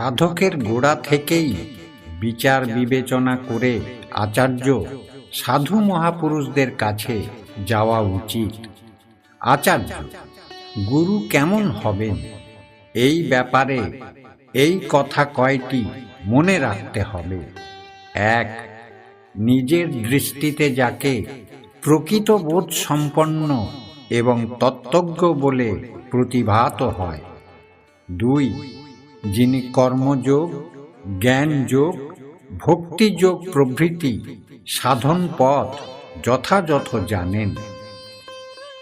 সাধকের গোড়া থেকেই বিচার বিবেচনা করে আচার্য সাধু মহাপুরুষদের কাছে যাওয়া উচিত। আচার্য, গুরু কেমন হবেন? এই ব্যাপারে এই কথা কয়টি মনে রাখতে হবে। এক, নিজের দৃষ্টিতে যাকে প্রকৃত বোধ সম্পন্ন এবং তত্ত্বজ্ঞ বলে প্রতিভাত হয়। দুই যিনি কর্মযোগ, জ্ঞানযোগ, ভক্তিযোগ প্রভৃতি সাধন পথ যথাযথ জানেন।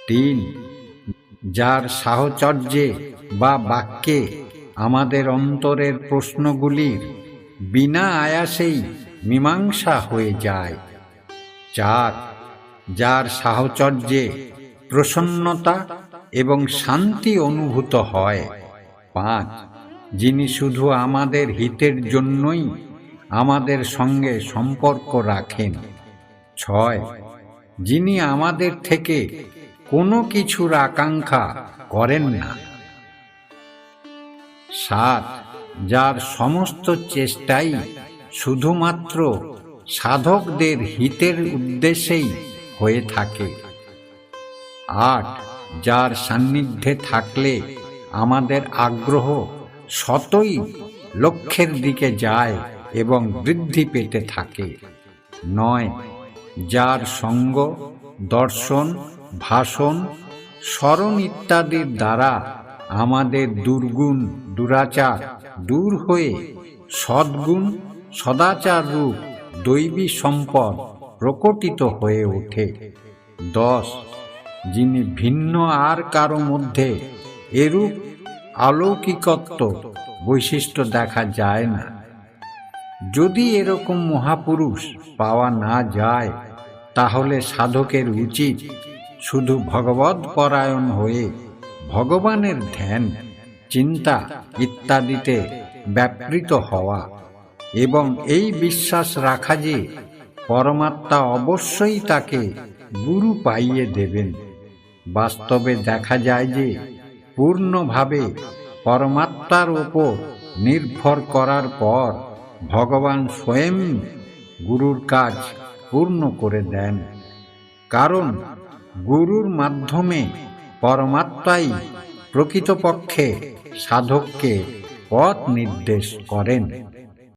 তিন, যার সাহচর্যে বা বাক্যে আমাদের অন্তরের প্রশ্নগুলির বিনা আয়াসেই মীমাংসা হয়ে যায়। চার, যার সাহচর্যে প্রসন্নতা এবং শান্তি অনুভূত হয়। পাঁচ যিনি শুধু আমাদের হিতের জন্যই আমাদের সঙ্গে সম্পর্ক রাখেন। ছয়, যিনি আমাদের থেকে কোনো কিছুর আকাঙ্ক্ষা করেন না। সাত, যার সমস্ত চেষ্টাই শুধুমাত্র সাধকদের হিতের উদ্দেশ্যেই হয়ে থাকে। আট, যার সান্নিধ্যে থাকলে আমাদের আগ্রহ শতই লক্ষ্যের দিকে যায় এবং বৃদ্ধি পেতে থাকে। নয়, যার সঙ্গ, দর্শন, ভাষণ, স্মরণ ইত্যাদির দ্বারা আমাদের দুর্গুণ, দুরাচার দূর হয়ে সদ্গুণ, সদাচার রূপ, দৈবী সম্পদ প্রকটিত হয়ে ওঠে। দশ, যিনি ভিন্ন আর কারও মধ্যে এরূপ আলৌকিকত্ব বৈশিষ্ট্য দেখা যায় না। যদি এরকম মহাপুরুষ পাওয়া না যায়, তাহলে সাধকের উচিত শুধু ভগবত পরায়ণ হয়ে ভগবানের ধ্যান, চিন্তা ইত্যাদিতে ব্যাপৃত হওয়া এবং এই বিশ্বাস রাখা যে পরমাত্মা অবশ্যই তাকে গুরু পাইয়ে দেবেন। বাস্তবে দেখা যায় যে পূর্ণভাবে পরমাত্মার ওপর নির্ভর করার পর ভগবান স্বয়ং গুরুর কাজ পূর্ণ করে দেন। কারণ গুরুর মাধ্যমে পরমাত্মাই প্রকৃতপক্ষে সাধককে পথ নির্দেশ করেন।